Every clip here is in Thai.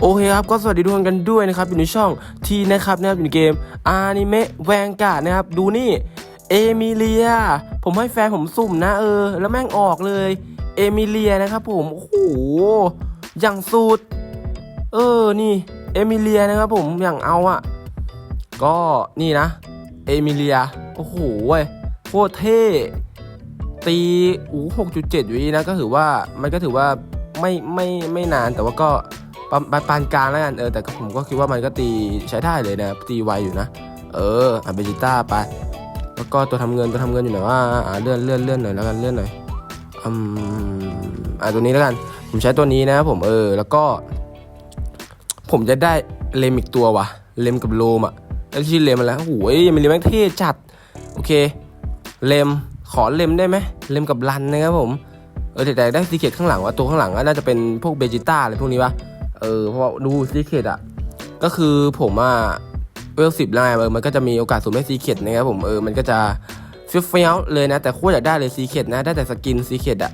โอเคครับก็สวัสดีทุกคนกันด้วยนะครับอยู่ในช่องทีนะครับนะครับอยู่ในเกมอนิเมะแวงการ์ดนะครับ ดูนี่เอมิเลีย ผมให้แฟนผมสุ่มนะเออ แล้วแม่งออกเลยเอมิเลียนะครับผม โอ้โหอย่างสุด เออนี่เอมิเลียนะครับผมอย่างเอาอะก็นี่นะเอมิเลีย โอ้โหเว้ยโคตรเท่ตีอู้หกจุดเจ็ดวินะก็ถือว่ามันก็ถือว่าไม่ไม่ไม่นานแต่ว่าก็ ปานปานปานกลางแล้วกันเออแต่ผมก็คิดว่ามันก็ตีใช้ได้เลยนะตีไวอยู่นะ เอออะเบจิต้าไป แล้วก็ตัวทำเงินตัวทำเงินอยู่ไหนว่าอ่าเลื่อนเลื่อนเลื่อนหน่อยแล้วกันเลื่อนหน่อยอืมอ่าตัวนี้แล้วกัน ผมใช้ตัวนี้นะ ผมเออ แล้วก็ ผมจะได้เลมอีกตัวว่ะเลมกับโลมอะแล้วชื่อเลมมาแล้วโอ้โหมันเลมแม่งเท่จัดโอเค เลมขอเลมได้ไหมเลมกับรันนะครับผมเออแต่ได้ซีเคทข้างหลังว่าตัวข้างหลังก็น่าจะเป็นพวกเบจิต้าอะไรพวกนี้วะ เออเพราะว่าดูซีเคทอะก็คือผมอะเวลสิบแล้วไงเออมันก็จะมีโอกาสสูงได้ซีเคทนะครับผมเออมันก็จะเฟี้ยวเฟี้ยวๆเลยนะ แต่โคตรอยากได้เลยซีเคทนะ ได้แต่สกินซีเคทอะ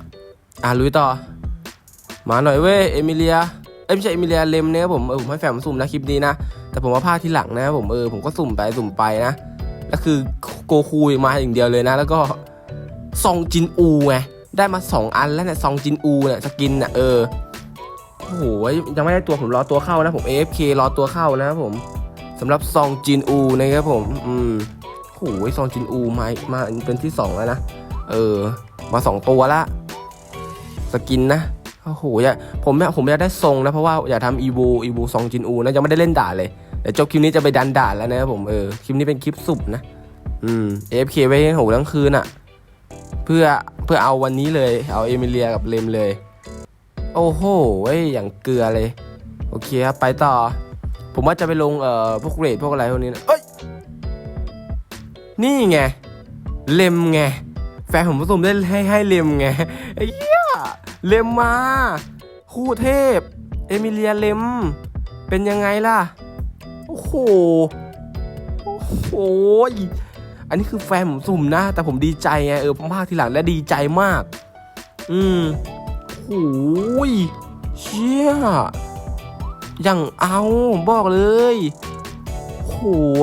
อะลุยต่อ มาหน่อยเว้ยเอมิเลียเอ้ยไม่ใช่เอมิเลียเลมเนี่ยครับผมเออผมให้แฟนผมสุ่มนะคลิปนี้นะแต่ผมว่าภาคที่หลังนะครับผมเออผมก็สุ่มไปสุ่มไปนะแล้วคือโกคูมาอย่างเดียวเลยนะ แล้วก็ซองจินอูไงได้มา 2 อันแล้วเนี่ยซองจินอูเนี่ยสกินน่ะเออ โอ้โหยังไม่ได้ตัวผมรอตัวเข้านะผม AFK รอตัวเข้านะครับผมสำหรับซองจินอูนะครับผม อืมโอ้โหซองจินอูมามาเป็นที่สองแล้วนะ เออ มาสองตัวละ สกินนะโอ้โหอยากผมผมอยากได้ทรงนะเพราะว่าอยากทำอีบูอีบูซองจินอูนะยังไม่ได้เล่นด่าเลยเดี๋ยวจบคลิปนี้จะไปดันด่าแล้วนะครับผมเออคลิปนี้เป็นคลิปสุบนะ อืม AFK ไว้โหทั้งคืนอะ่ะ เพื่อเพื่อเอาวันนี้เลยเอาเอมิเลียกับเลมเลย โอ้โหเว้ยอย่างเกลือเลย โอเคครับไปต่อ ผมว่าจะไปลงเอ่อพวกเรทพวกอะไรพวกนี้นะเอ้ยนี่ไงเลมไงแฟนผมผสมได้ให้ให้เลมไงไอ้เหี้ยเลมมา คู่เทพ เอมิเลียเลมเป็นยังไงล่ะ โอ้โหโอ้โหอันนี้คือแฟนผมสุ่มนะ แต่ผมดีใจไงเออผมภาคทีหลังและดีใจมาก อืม โอ้ยเชี่ยอย่างเอาผมบอกเลยโห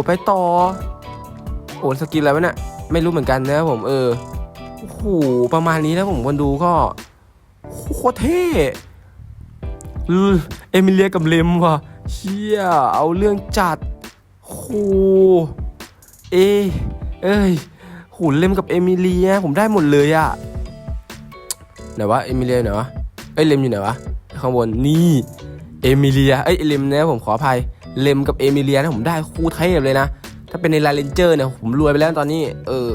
ไปต่อ โอ้สกินอะไรวะเนี่ยไม่รู้เหมือนกันนะผมเออโอ้โหประมาณนี้นะผมคนดูก็โคตรเท่อือเอมิเลียกับเลมว่ะเชี่ยเอาเรื่องจัดโหเอยเอ้ยโหเลมกับเอมิเลียผมได้หมดเลยอะ ไหนวะเอมิเลียไหนวะเอ้ยเลมอยู่ไหนวะข้างบนนี่เอมิเลียเอ้ยเลมนะผมขออภัยเลมกับเอมิเลียนะผมได้คู่เทพเลยนะ ถ้าเป็นในลาเลนเจอร์เนี่ยผมรวยไปแล้วตอนนี้ เออ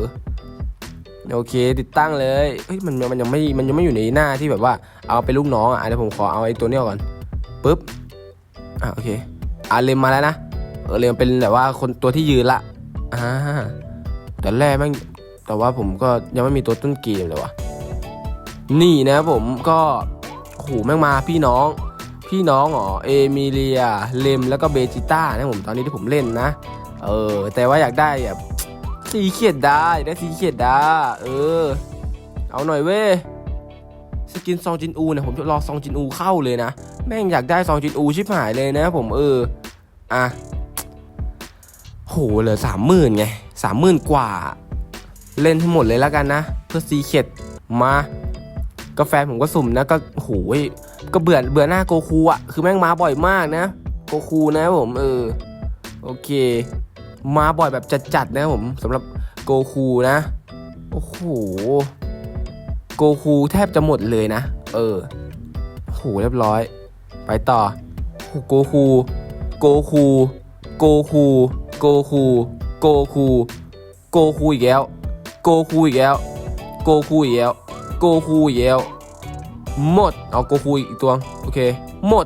โอเค ติดตั้งเลยเฮ้ยมันมันยังไม่มันยังไม่อยู่ในหน้าที่แบบว่าเอาไปลูกน้องอะเดี๋ยวผมขอเอาไอ้ตัวนี้ก่อนปึ๊บอะโอเคอะเลมมาแล้วนะเออเลมเป็นแบบว่าคนตัวที่ยืนละอ่าแต่แรกแม่งแต่ว่าผมก็ยังไม่มีตัวต้นเกมเลยวะ นี่นะครับผมก็โอ้โหแม่งมาพี่น้อง พี่น้องอ๋อเอมิเลียเลมแล้วก็เบจิต้านะผมตอนนี้ที่ผมเล่นนะ เออ แต่ว่าอยากได้แบบสีเขียดได้ได้สีเขียดได้เออ เอาหน่อยเว้ยสกินซองจินอูเนี่ยผมจะรอซองจินอูเข้าเลยนะ แม่งอยากได้ซองจินอูชิบหายเลยนะผมเออ อะโหเหลือสามหมื่นไงสามหมื่นกว่า เล่นให้งหมดเลยแล้วกันนะ เพื่อซีเขียดมา กาแฟนผมก็สุ่มนะก็โหยก็เบื่อเบื่อหน้าโกคูอะคือแม่งมาบ่อยมากนะโกคูนะผมเออโอเค มาบ่อยแบบจัดๆนะผมสำหรับโกคูนะโอ้โหโกคูแทบจะหมดเลยนะ เออโหเรียบร้อย ไปต่อโกคูโกคูโกคูโกคูโกคูโกคูอีกแล้วโกคูอีกแล้วโกคูอีกแล้ว โกคูอีกแล้วหมดเอาโกคูอีกตัวโอเคหมด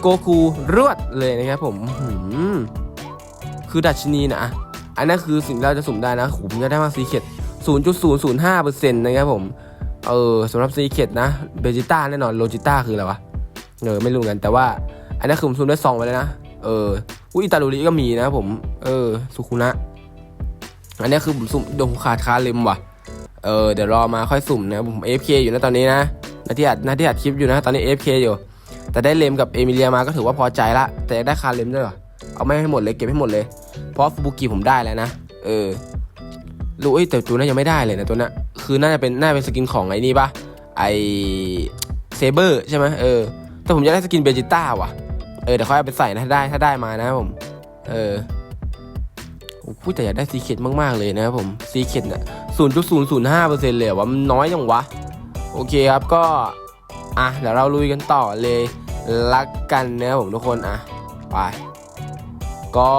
โกคูรวดเลยนะครับผมหือคือดัชนีนะอันนั้นคือสิ่งที่เราจะสุ่มได้นะผมจะได้มาซีเคด0.005%นะครับผม เออสำหรับซีเคดนะเบจิต้าแน่นอนโลจิต้าคืออะไรวะเออไม่รู้กันแต่ว่า อันนั้นคือผมสุ่มได้ซองไปแล้วนะเอออุ้ยตาลูริก็มีนะผม เออ สุคุนะ อันนี้คือผมสุ่มโดนขาดคาเลมว่ะ เออเดี๋ยวรอมาค่อยสุ่มนะผม AFK อยู่นะตอนนี้นะนาที่อัดนาที่อัดคลิปอยู่นะตอนนี้ AFK อยู่ แต่ได้เลมกับเอมิเลียมาก็ถือว่าพอใจละ แต่ได้คาเลมด้วยเหรอเอาไม่ให้หมดเลยเก็บให้หมดเลย เพราะฟูบุกิผมได้แล้วนะเออรู้ไอ้แต่ตัวนั้นยังไม่ได้เลยนะตัวนั้นคือน่าจะเป็นน่าเป็นสกินของไอ้นี่ปะไอเซเบอร์ใช่ไหมเออแต่ผมอยากได้สกินเบจิต้าว่ะเออเดี๋ยวค่อยเอาไปใส่นะถ้าได้ถ้าได้มานะผม เออผมพูดแต่อยากได้ซีเค็ดมากๆเลยนะครับผมซีเค็ดน่ะ 0.005%เลยว่ามันน้อยจังวะ โอเคครับก็ อะ เดี๋ยวเราลุยกันต่อเลยรักกันนะผมทุกคนอะไปก็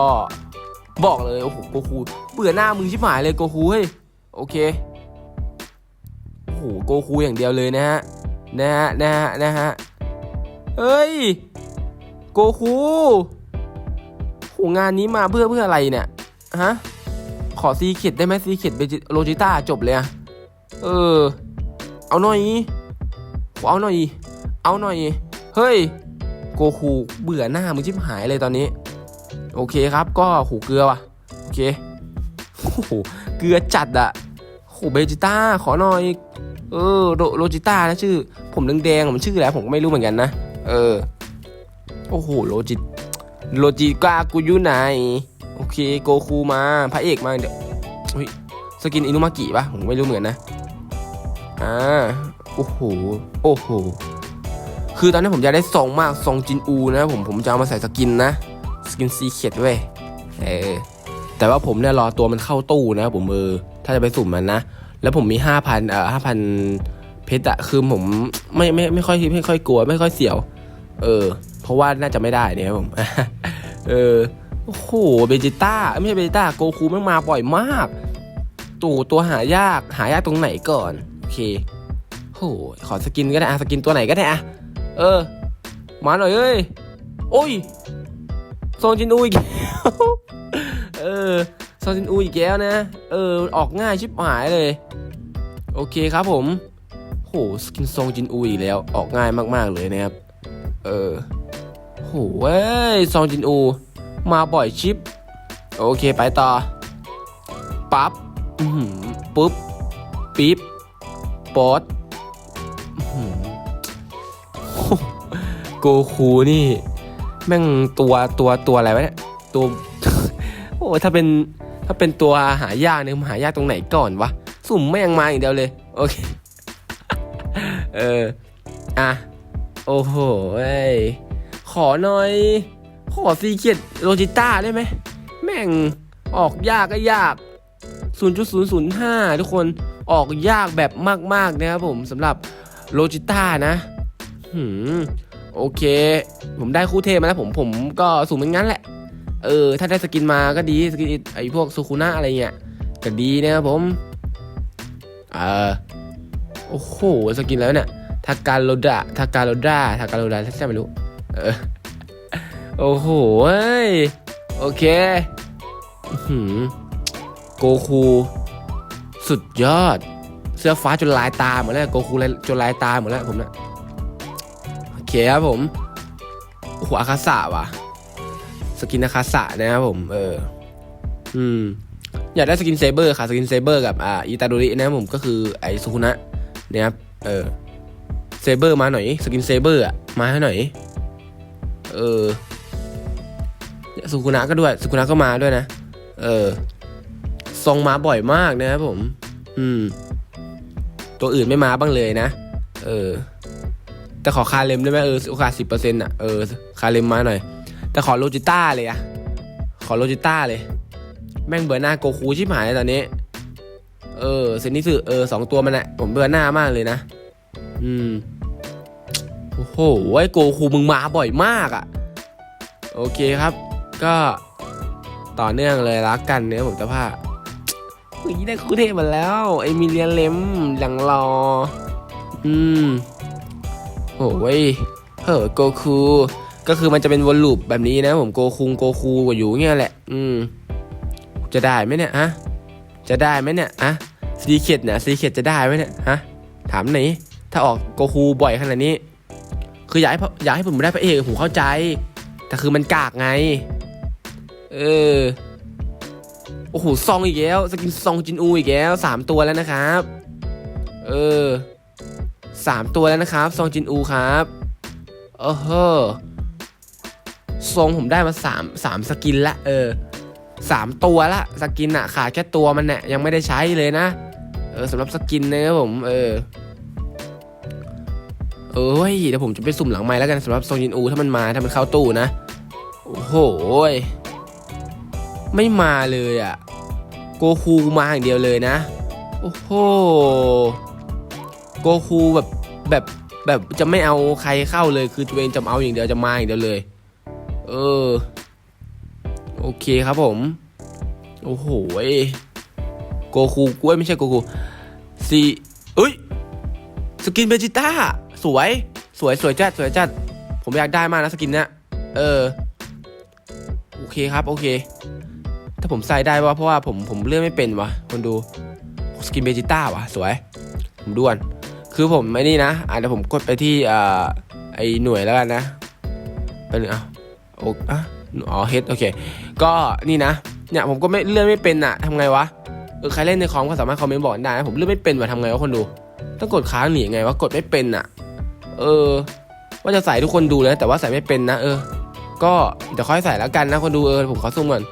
บอกเลย โอ้โหโกคูเบื่อหน้ามึงชิบหายเลยโกคูเฮ้ยโอเคโอ้โหโกคูอย่างเดียวเลยนะฮะนะฮะนะฮะนะฮะเฮ้ยโกคูโหงานนี้มาเพื่อเพื่ออะไรเนี่ยฮะ ขอซีเข็ดได้ไหมซีเข็ดเบจิโลจิต้าจบเลยอะเออ เอาหน่อยเอาหน่อย เอาหน่อย เฮ้ย โกคูเบื่อหน้ามึงชิบหายเลยตอนนี้ โอเคครับ ก็หูเกลือว่ะ โอเคโอ้โหเกลือจัดอะโหเบจิต้าขอหน่อย เออโรโรจิต้านะชื่อ ผมแดงๆมันชื่ออะไรผมก็ไม่รู้เหมือนกันนะ เออ โอ้โหโรจิโรจิกากูอยู่ไหน โอเคโกคูมาพระเอกมาเดี๋ยวเฮ้ยสกินอินุมากิปะผมไม่รู้เหมือนนะอ่าโอ้โหโอ้โหคือตอนนี้ผมอยากได้ซองมากซองจินอูนะผมผมจะเอามาใส่สกินนะสกินซีเคดเว้ยเออแต่ว่าผมเนี่ยรอตัวมันเข้าตู้นะผมเออถ้าจะไปสุ่มมันนะ แล้วผมมีห้าพันเอ่อห้าพันเพชรอะคือผมไม่ไม่ไม่ค่อยไม่ค่อยกลัว ไม่ค่อยเสียว เออ เพราะว่าน่าจะไม่ได้เนี่ยผมเออ โอ้โหเบจิต้าไม่ใช่เบจิต้าโกคูแม่งมาบ่อยมาก ตู่ตัวหายากหายากตรงไหนก่อน โอเคโหขอสกินก็ได้อะสกินตัวไหนก็ได้อะเออ มาหน่อยเอ้ยโอ้ยซองจินอูอีกแล้วเออซองจินอูอีกแล้วนะ เออ ออกง่ายชิบหายเลย โอเคครับผมโหสกินซองจินอูอีกแล้วออกง่ายมากๆเลยนะครับ เออโหเว้ยซองจินอู มาบ่อยชิป โอเคไปต่อ ปั๊บปุ๊บ ปิ๊บป๊ดอื้อหือโกคูนี่ แม่งตัวตัวตัวอะไรวะเนี่ย ตัว โอ้ถ้าเป็นถ้าเป็นตัวหายากเนี่ยมันหายากตรงไหนก่อนวะ สุ่มไม่ยังมาอย่างเดียวเลย โอเค เออ อะ โอ้โหขอหน่อย ขอซีเกียดโลจิต้าได้ไหม แม่งออกยากก็ยาก 0.005 ทุกคนออกยากแบบมาก ๆ นะครับผมสำหรับโลจิต้านะหืมโอเค ผมได้คู่เทพมาแล้วผมผมก็สูงเหมือนงั้นแหละ เออ ถ้าได้สกินมาก็ดี สกินไอพวกซูคุนะอะไรเงี้ยก็ดีนะครับผม เออโอ้โห สกินแล้วเนี่ยทาการโรดาทาการโรดาทาการโรดาใช่ไม่รู้ เออ โอ้โหเว้ย โอเคหืมโกคู สุดยอด เสื้อฟ้าจนลายตาหมดแล้วโกคูจนลายตาหมดแล้วผมเนะโอเคครับผมโอ้โหอาคาสะว่ะ สกินอาคาสะนะครับผม เออ อืม อยากได้สกินเซเบอร์ค่ะ สกินเซเบอร์กับอ่าอิตาโดรินะครับผมก็คือไอซูคุนะนะครับ เออ เซเบอร์มาหน่อย สกินเซเบอร์อะ มาให้หน่อย เออ เนี่ยซูคุนะก็ด้วยซูคุนะก็มาด้วยนะ เออทรงมาบ่อยมากนะครับผม อืม ตัวอื่นไม่มาบ้างเลยนะ เออ แต่ขอคาเลมได้ไหมเออโอกาสสิบเปอร์เซ็นต์อะ เออ คาเลมมาหน่อย แต่ขอโลจิต้าเลยอะขอโลจิต้าเลย แม่งเบอร์หน้าโกคูชิบหายตอนนี้ เออ เซนิสึเออสองตัวมันอะผมเบอร์หน้ามากเลยนะ อืม โอ้โหไอโกคูมึงมาบ่อยมากอะโอเคครับ ก็ต่อเนื่องเลยรักกันเนี่ยผมจะพาเฮ้ยได้คู่เทพมาแล้ว ไอมิเลียนเลมหลังรอ อืมโอ้ยเฮ้อโกคูก็คือมันจะเป็นวนลูปแบบนี้นะผมโกคุงโกคูกอยู่เงี้ยแหละ อืม จะได้ไหมเนี่ยฮะจะได้ไหมเนี่ยฮะซีเค็ดเนี่ยซีเค็ดจะได้ไหมเนี่ยฮะถามหน่อยถ้าออกโกคูบ่อยขนาดนี้ คืออยากให้อยากให้ผมได้พระเอกผมเข้าใจ แต่คือมันกากไง เออ โอ้โห ซองอีกแล้ว สกินซองจินอูอีกแล้วสามตัวแล้วนะครับ เออสามตัวแล้วนะครับ ซองจินอูครับเออเฮ้อทรงผมได้มาสามสามสกินละเออสามตัวละสกินอะขาดแค่ตัวมันเนี่ยยังไม่ได้ใช้เลยนะ เออสำหรับสกินนะครับผม เออเอ้ยเดี๋ยวผมจะไปสุ่มหลังไม้แล้วกันสำหรับซองยินอูถ้ามันมาถ้ามันเข้าตู้นะ โอ้โหย ไม่มาเลยอะโกคูมาอย่างเดียวเลยนะ โอ้โห โกคูแบบแบบแบบจะไม่เอาใครเข้าเลยคือตัวเองจะเอาอย่างเดียวจะมาอย่างเดียวเลย เออ โอเคครับผม โอ้โหโกคูกล้วยไม่ใช่โกคูซีเอ้ย สกินเบจิต้า สวย สวยสวยจัดสวยจัด ผมอยากได้มากนะสกินเนี้ย เออ โอเคครับ โอเค ถ้าผมใส่ได้ว่าเพราะว่าผมผมเลื่อนไม่เป็นวะคนดูสกินเบจิต้าวะสวย ผมด่วน คือผมไม่นี่นะอะเดี๋ยวผมกดไปที่อ่าไอหน่วยแล้วกันนะไปหนึ่งเอาโอ้อะอ๋อเฮดโอเค ก็นี่นะเนี่ยผมก็ไม่เลื่อนไม่เป็นอะทำไงวะเออใครเล่นในคอมก็สามารถคอมเมนต์บอกได้นะผมเลื่อนไม่เป็นว่ะทำไงวะคนดู ต้องกดค้างหนีไงวะกดไม่เป็นอะเออ ว่าจะใส่ทุกคนดูเลยแต่ว่าใส่ไม่เป็นนะ เออ ก็เดี๋ยวค่อยใส่แล้วกันนะคนดูเออผมขอซูมก่อน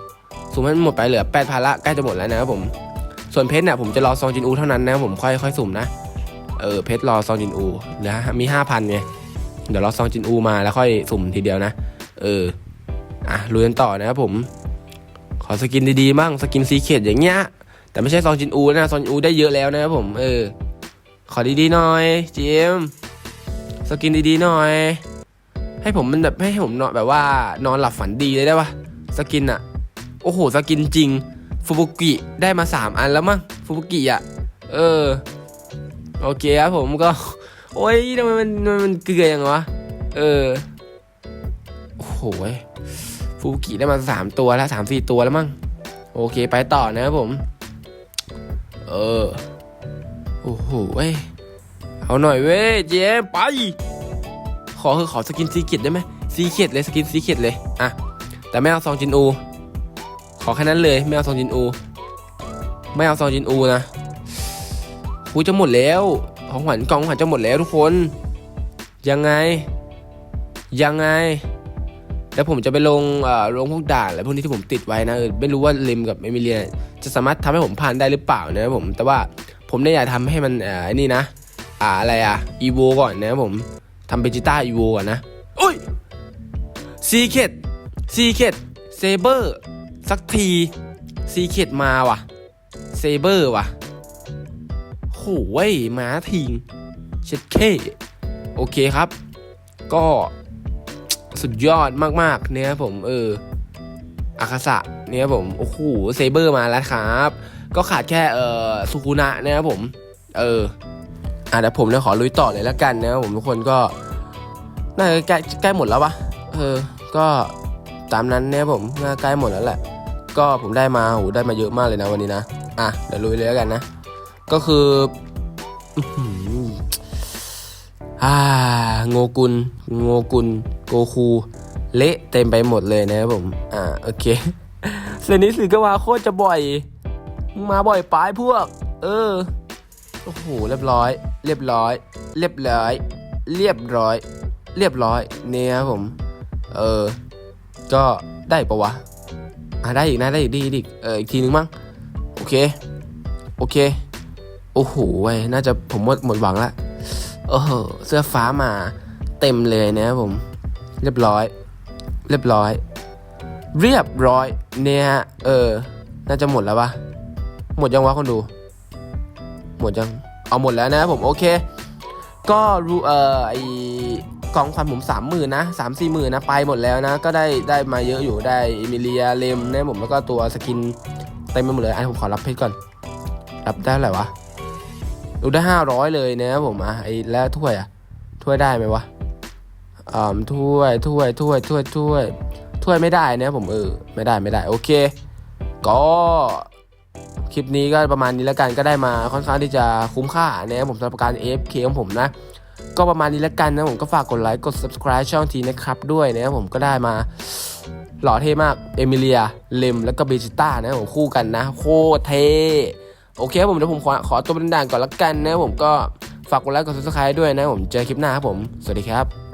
ซูมให้มันหมดไปเหลือแปดพันละใกล้จะหมดแล้วนะครับผม ส่วนเพชรเนี่ยผมจะรอซองจินอูเท่านั้นนะผมค่อยค่อยสุ่มนะ เออเพชรรอซองจินอูเหลือมีห้าพันไงเดี๋ยวรอซองจินอูมาแล้วค่อยสุ่มทีเดียวนะ เออ อะลุยกันต่อนะครับผม ขอสกินดีๆบ้างสกินซีเคดอย่างเงี้ย แต่ไม่ใช่ซองจินอูนะซองจินอูได้เยอะแล้วนะครับผม เออ ขอดีๆหน่อยจีเอ็มสกินดีๆหน่อย ให้ผมมันแบบให้ผมนอนแบบว่านอนหลับฝันดีเลยได้ปะสกินอะ โอ้โหสกินจริงฟูบุกิได้มาสามอันแล้วมั้งฟูบุกิอะ เออ โอเคครับผมก็ โอ้ยทำไมมันมันมันเกลือย่างวะ เออ โอ้โหฟูบุกิได้มาสามตัวแล้วสามสี่ตัวแล้วมั้ง โอเคไปต่อนะครับผม เออ โอ้โหเว้ยเอาหน่อยเว้ยเจ๊ไป ขอคือขอสกินซีเกตได้ไหมซีเกตเลยสกินซีเกตเลย อะ แต่ไม่เอาซองจินอู แค่นั้นเลย ไม่เอาซองจินอู ไม่เอาซองจินอูนะกูจะหมดแล้ว ของขวัญกล่องขวัญจะหมดแล้วทุกคน ยังไง ยังไง แล้วผมจะไปลงเอ่อลงพวกด่านอะไรพวกนี้ที่ผมติดไว้นะเออไม่รู้ว่าเลมกับเอมิเลียจะสามารถทำให้ผมผ่านได้หรือเปล่านะครับผม แต่ว่าผมเนี่ยอยากทำให้มันอ่อไอ้นี่นะ อ่าอะไรอะอีโวก่อนนะครับผมทำเบจิต้าอีโวก่อนนะอุ้ยซีเคดซีเคดเซเบอร์ สักทีซีเคดมาว่ะเซเบอร์ว่ะโหเว้ยมาทิงเช็ดเคโอเคครับ ก็สุดยอดมากๆ เนี่ยผมเอออาคาสะเนี่ยผมโอ้โหเซเบอร์มาแล้วครับ ก็ขาดแค่เออสุคุนะนะครับผม เอออะเดี๋ยวผมเนี่ยขอลุยต่อเลยแล้วกันนะครับผมทุกคนก็น่าจะใกล้ใกล้หมดแล้วปะเออ ก็ตามนั้นเนี่ยผมน่าใกล้หมดแล้วแหละ ก็ผมได้มาโหได้มาเยอะมากเลยนะวันนี้นะอะเดี๋ยวลุยเลยแล้วกันนะ ก็คืออื้มฮ่าโงกุลโงกุลโกคูเละเต็มไปหมดเลยนะครับผมอ่าโอเคเซนิสึก็มาโคตรจะบ่อยมึงมาบ่อยปลายพวก เออโอ้โหเรียบร้อย เรียบร้อย เรียบร้อย เรียบร้อย เรียบร้อยเนี่ยครับผม เออ ก็ได้ปะวะ อะได้อีกนะได้อีกดีอีกเอออีกทีนึงมั้งโอเค โอเค โอ้โหเว้ยน่าจะผมหมดหมดหวังละโอ้โหเสื้อฟ้ามาเต็มเลยนะครับผม เรียบร้อย เรียบร้อย เรียบร้อยเนี่ยเออ น่าจะหมดแล้วปะหมดยังวะคนดู หมดยัง เอาหมดแล้วนะครับผมโอเค ก็รู้เออไอ กองควันผมสามหมื่นนะสามสี่หมื่นนะไปหมดแล้วนะ ก็ได้ได้มาเยอะอยู่ได้เอมิเลียเลมนะผมแล้วก็ตัวสกินเต็มไปหมดเลยอันผมขอรับเพชรก่อน รับได้ไรวะดูได้ห้าร้อยเลยนะผมอะไอ้แล้วถ้วยอะถ้วยได้ไหมวะอ่าถ้วยถ้วยถ้วยถ้วยถ้วยถ้วยไม่ได้นะผมเออไม่ได้ไม่ได้โอเค ก็คลิปนี้ก็ประมาณนี้แล้วกันก็ได้มาค่อนข้างที่จะคุ้มค่านะครับผมสำหรับการ AFK ของผมนะ ก็ประมาณนี้แล้วกันนะผมก็ฝากกดไลค์กด subscribe ช่องทีนะครับด้วยนะครับผมก็ได้มาหล่อเท่มาก เอมิเลีย เลม แล้วก็เบจิต้านะผมคู่กันนะ โคตรเท่โอเคครับผมเดี๋ยวผมขอขอตัวเป็นด่านก่อนละกันนะผมก็ฝากกดไลค์กด subscribe ด้วยนะผมเจอคลิปหน้าครับผม สวัสดีครับ